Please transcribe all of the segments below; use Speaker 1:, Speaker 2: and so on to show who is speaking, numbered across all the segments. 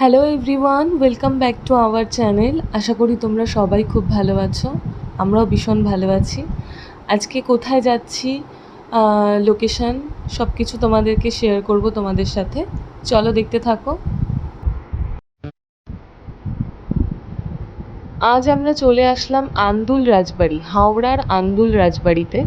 Speaker 1: Hello everyone welcome back to our channel আশা করি তোমরা সবাই খুব ভালো আছো, আমরাও ভীষণ ভালো আছি। আজকে কোথায় যাচ্ছি লোকেশন সব কিছু তোমাদেরকে শেয়ার করব তোমাদের সাথে। চলো দেখতে থাকো। আজ আমরা চলে আসলাম আন্দুল রাজবাড়ি, হাওড়ার আন্দুল রাজবাড়িতে।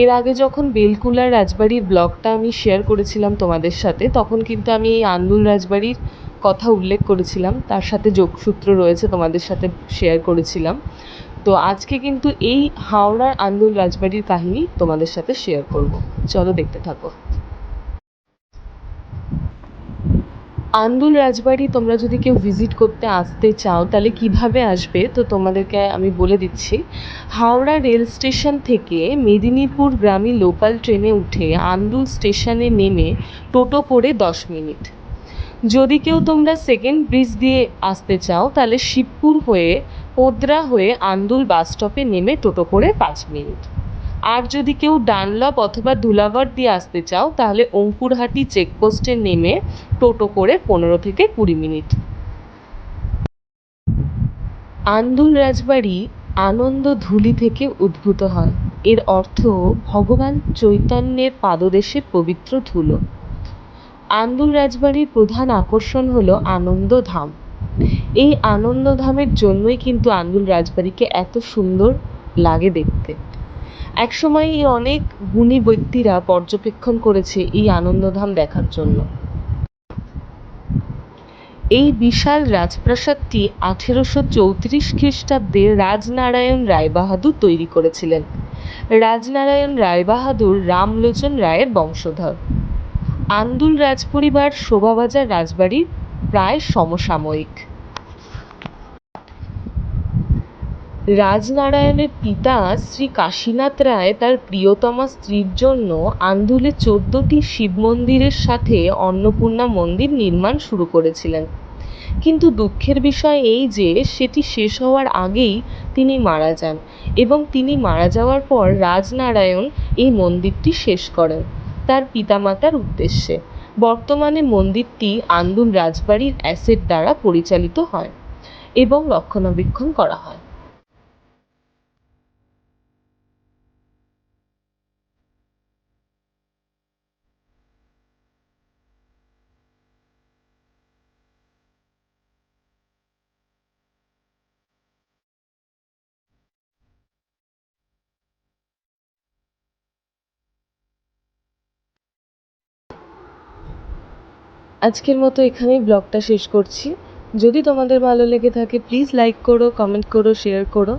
Speaker 1: এর আগে যখন বেলকুলার রাজবাড়ির ব্লগটা আমি শেয়ার করেছিলাম তোমাদের সাথে, তখন কিন্তু আমি এই আন্দুল রাজবাড়ির কথা উল্লেখ করেছিলাম, তার সাথে যোগসূত্র রয়েছে, তোমাদের সাথে শেয়ার করেছিলাম। তো আজকে কিন্তু এই হাওড়ার আন্দুল রাজবাড়ির কাহিনী তোমাদের সাথে শেয়ার করব। চলো দেখতে থাকো। আন্দুল রাজবাড়ি তোমরা যদি কেউ ভিজিট করতে আসতে চাও, তাহলে কীভাবে আসবে? তো তোমাদেরকে আমি বলে দিচ্ছি। হাওড়া রেল স্টেশন থেকে মেদিনীপুর গ্রামী লোকাল ট্রেনে উঠে আন্দুল স্টেশনে নেমে টোটো করে দশ মিনিট। যদি কেউ তোমরা সেকেন্ড ব্রিজ দিয়ে আসতে চাও, তাহলে শিবপুর হয়ে পোদ্রা হয়ে আন্দুল বাস স্টপে নেমে টোটো করে পাঁচ মিনিট। আর যদি কেউ ডানলপ অথবা ধুলাগড় দিয়ে আসতে চাও, তাহলে অঙ্কুরহাটি চেকপোস্টে নেমে টোটো করে পনেরো থেকে কুড়ি মিনিট। আন্দুল রাজবাড়ি আনন্দ ধুলি থেকে উদ্ভূত হয়। এর অর্থ ভগবান চৈতন্যের পাদদেশে পবিত্র ধুলো। আন্দুল রাজবাড়ির প্রধান আকর্ষণ হলো আনন্দধাম। এই আনন্দধামের জন্যই কিন্তু আন্দুল রাজবাড়িকে এত সুন্দর লাগে দেখতে। একসময় এই অনেক গুণী ব্যক্তিরা পর্যবেক্ষণ করেছে এই আনন্দধাম দেখার জন্য। এই বিশাল রাজপ্রাসাদটি আঠেরোশো চৌত্রিশ খ্রিস্টাব্দে রাজনারায়ণ রায়বাহাদুর তৈরি করেছিলেন। রাজনারায়ণ রায়বাহাদুর রামলোচন রায়ের বংশধর। আন্দুল রাজপরিবার শোভাবাজার রাজবাড়ির প্রায় সমসাময়িক। রাজনারায়ণের পিতা শ্রী কাশীনাথ রায় তার প্রিয়তমা স্ত্রীর জন্য আন্দুলে চোদ্দটি শিব মন্দিরের সাথে অন্নপূর্ণা মন্দির নির্মাণ শুরু করেছিলেন। কিন্তু দুঃখের বিষয় এই যে, সেটি শেষ হওয়ার আগেই তিনি মারা যান এবং তিনি মারা যাওয়ার পর রাজনারায়ণ এই মন্দিরটি শেষ করেন। তার পিতামাতার উদ্দেশ্যে। বর্তমানে মন্দিরটি আন্দুল রাজবাড়ির অ্যাসেট দ্বারা পরিচালিত হয় এবং রক্ষণাবেক্ষণ করা হয়। আজকের মতো এখানেই ব্লগটা শেষ করছি। যদি তোমাদের ভালো লেগে থাকে প্লিজ লাইক করো কমেন্ট করো শেয়ার করো।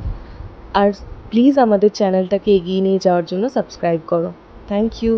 Speaker 1: আর প্লিজ আমাদের চ্যানেলটাকে এগিয়ে নিয়ে যাওয়ার জন্য সাবস্ক্রাইব করো। Thank you